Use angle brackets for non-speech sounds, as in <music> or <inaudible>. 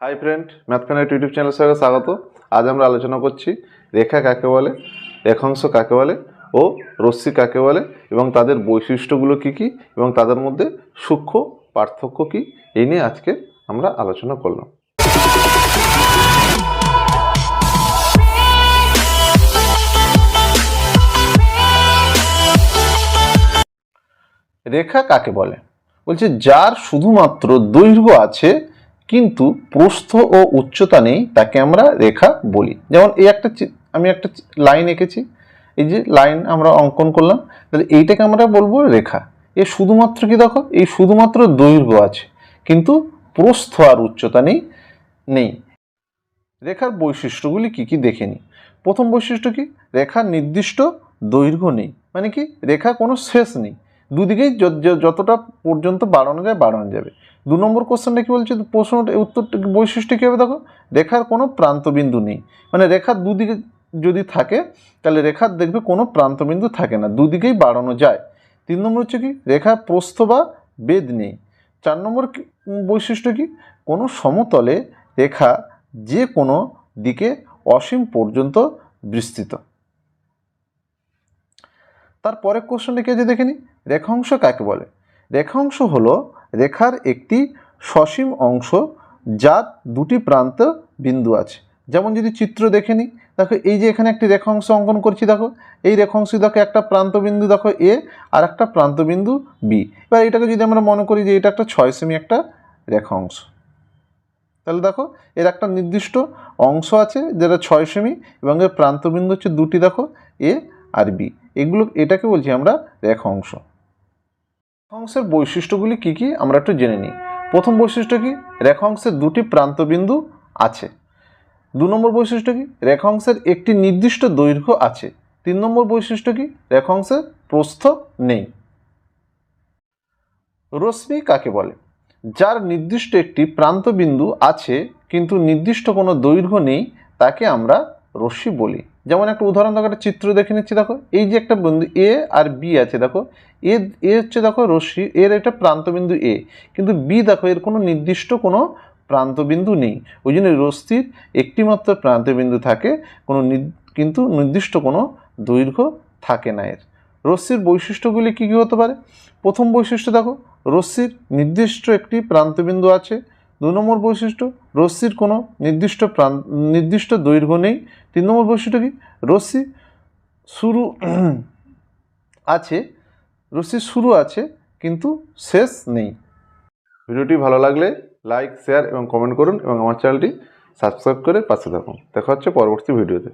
Hi friend ম্যাথকানেট YouTube চ্যানেলের সঙ্গে স্বাগত। আজ আমরা আলোচনা করছি রেখা কাকে বলে, রেখাংশ কাকে বলে ও রশ্মি কাকে বলে এবং তাদের বৈশিষ্ট্যগুলো কী কী এবং তাদের মধ্যে সূক্ষ্ম পার্থক্য কী, এই নিয়ে আজকে আমরা আলোচনা করলাম। রেখা কাকে বলে? বলছে, যার শুধুমাত্র দৈর্ঘ্য আছে কিন্তু প্রস্থ ও উচ্চতা নেই তাকে আমরা রেখা বলি। যেমন এই একটা আমি একটা লাইন এঁকেছি। এই যে লাইন আমরা অঙ্কন করলাম, তাহলে এইটাকে আমরা বলব রেখা। এ শুধুমাত্র কি দেখো? এই শুধুমাত্র দৈর্ঘ্য আছে। কিন্তু প্রস্থ আর উচ্চতা নেই নেই। রেখার বৈশিষ্ট্যগুলি কি কি দেখে নিই? প্রথম বৈশিষ্ট্য কি? রেখার নির্দিষ্ট দৈর্ঘ্য নেই। মানে কি? রেখা কোনো শেষ নেই। দুদিকেই যতটা পর্যন্ত বাড়ানো যায়, বাড়ানো যাবে। দু নম্বর কোশ্চেনটা কী বলছে? প্রশ্নটা উত্তর বৈশিষ্ট্য কী হবে? দেখো, রেখার কোনো প্রান্তবিন্দু নেই। মানে রেখার দুদিকে যদি থাকে, তাহলে রেখার দেখবে কোনো প্রান্তবিন্দু থাকে না। দুদিকেই বাড়ানো যায়। তিন নম্বর হচ্ছে কি? রেখার প্রস্থ বা বেদ নেই। চার নম্বর বৈশিষ্ট্য কি? কোনো সমতলে রেখা যে কোনো দিকে অসীম পর্যন্ত বিস্তৃত। তারপরে কোশ্চেনটা কি আছে দেখে নি? রেখাংশ কাকে বলে? রেখাংশ হলো রেখার একটি সসীম অংশ যার দুটি প্রান্ত বিন্দু আছে। যেমন যদি চিত্র দেখে নিই দেখো এই যে এখানে একটি রেখাংশ অঙ্কন করছি, দেখো, এই রেখাংশ দেখো একটা প্রান্ত বিন্দু, দেখো, এ আর একটা প্রান্ত বিন্দু বি। এবার এটাকে যদি আমরা মনে করি যে এটা একটা ছয় সেমি একটা রেখাংশ, তাহলে দেখো, এর একটা নির্দিষ্ট অংশ আছে যেটা ছয় সেমি এবং এর প্রান্তবিন্দু হচ্ছে দুটি, দেখো, এ আর বি। এগুলো, এটাকে বলছি আমরা রেখাংশ রেখাংশের বৈশিষ্ট্যগুলি কি কি? আমরা একটু জেনে নিই। প্রথম বৈশিষ্ট্য কি? রেখাংশের দুটি প্রান্তবিন্দু আছে। দু নম্বর বৈশিষ্ট্য কি? রেখাংশের একটি নির্দিষ্ট দৈর্ঘ্য আছে। তিন নম্বর বৈশিষ্ট্য কি? রেখাংশের প্রস্থ নেই। রশ্মি কাকে বলে? যার নির্দিষ্ট একটি প্রান্তবিন্দু আছে, কিন্তু নির্দিষ্ট কোনো দৈর্ঘ্য নেই, তাকে আমরা রশ্মি বলি। যেমন একটা উদাহরণ, দেখো, একটা চিত্র দেখে নিচ্ছি, দেখো। এই যে একটা বিন্দু এ আর বি আছে, দেখো। এ এ হচ্ছে, দেখো, রশ্মি, এর একটা প্রান্তবিন্দু এ কিন্তু বি দেখো, এর কোনো নির্দিষ্ট কোনো প্রান্তবিন্দু নেই। ওই জন্য রশ্মির একটিমাত্র প্রান্তবিন্দু থাকে, কোনো কিন্তু নির্দিষ্ট কোনো দৈর্ঘ্য থাকে না এর। রশ্মির বৈশিষ্ট্যগুলি কী কী হতে পারে? প্রথম বৈশিষ্ট্য, দেখো, রশ্মির নির্দিষ্ট একটি প্রান্তবিন্দু আছে দু নম্বর বৈশিষ্ট্য, রশ্মির কোনো নির্দিষ্ট প্রান নির্দিষ্ট দৈর্ঘ্য নেই। তিন নম্বর বৈশিষ্ট্য কি? রশ্মি শুরু <clears throat> আছে, রশ্মি শুরু আছে, কিন্তু শেষ নেই। ভিডিওটি ভালো লাগলে লাইক, শেয়ার এবং কমেন্ট করুন এবং আমার চ্যানেলটি সাবস্ক্রাইব করে পাশে থাকুন। দেখা হচ্ছে পরবর্তী ভিডিওতে।